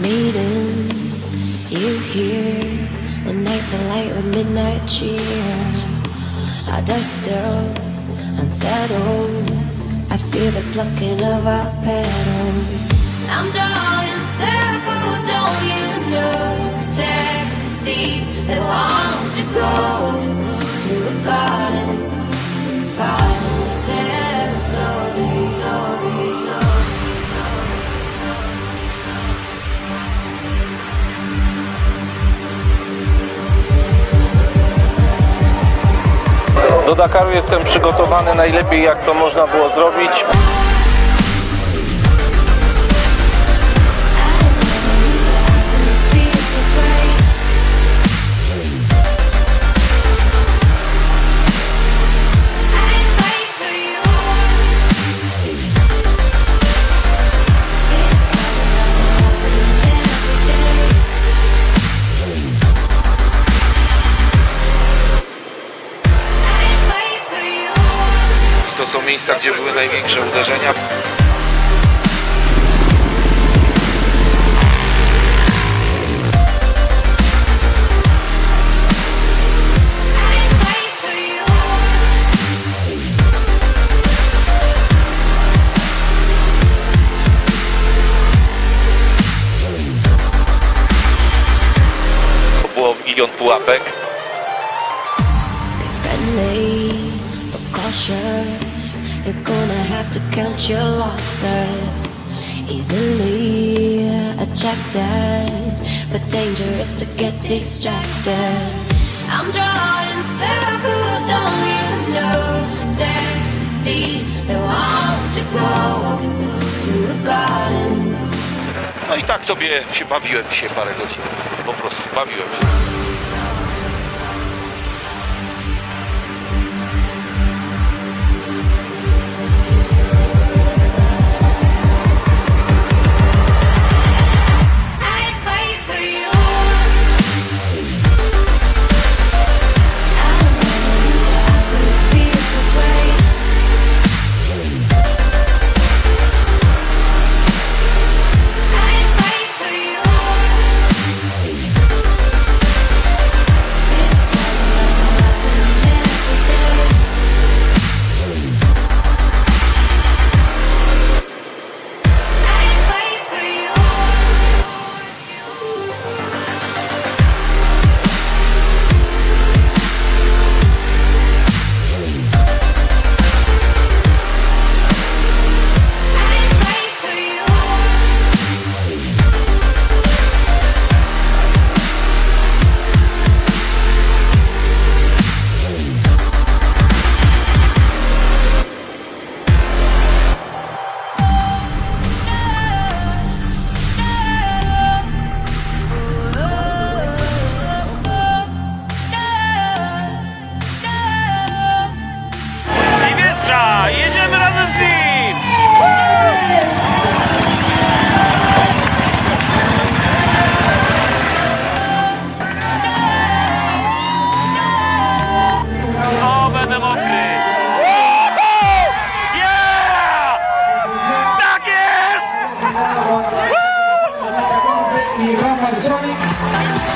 meeting you here. The nights are light with midnight cheer. Our dust stills unsettled. I feel the plucking of our petals. I'm drawing circles, don't you know? Protect the seed that longs to go to a god. Do Dakaru jestem przygotowany najlepiej jak to można było zrobić. Miejsca, gdzie były największe uderzenia. Było milion pułapek. friendly but cautious. You're gonna have to count your losses. Easily attracted, but dangerous to get distracted. I'm drawing circles, don't you know? Protect the seed that wants to grow to a garden. No i tak sobie się bawiłem dzisiaj parę godzin. Po prostu bawiłem się. Y Rafa Sonic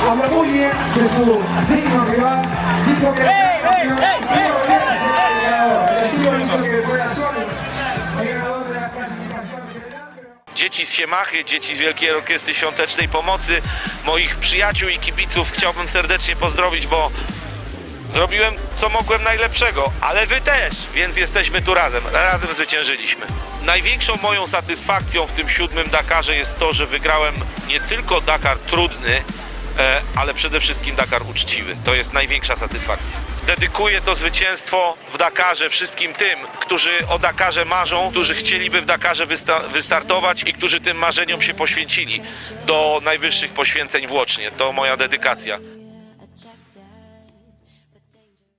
habla muy bien de su digno rival. Dijo que ¡Ey, ey, ey, ey, el tío hizo que fuera Sonic el ganador de la clasificación general. pero- Dzieci z Siemachy, dzieci z Wielkiej Orkiestry Świątecznej Pomocy, moich przyjaciół i kibiców chciałbym serdecznie pozdrowić, bo zrobiłem co mogłem najlepszego, ale wy też, więc jesteśmy tu razem, razem zwyciężyliśmy. Największą moją satysfakcją w tym siódmym Dakarze jest to, że wygrałem nie tylko Dakar trudny, e, ale przede wszystkim Dakar uczciwy. To jest największa satysfakcja. Dedykuję to zwycięstwo w Dakarze wszystkim tym, którzy o Dakarze marzą, którzy chcieliby w Dakarze wysta- wystartować i którzy tym marzeniom się poświęcili do najwyższych poświęceń włącznie. To moja dedykacja.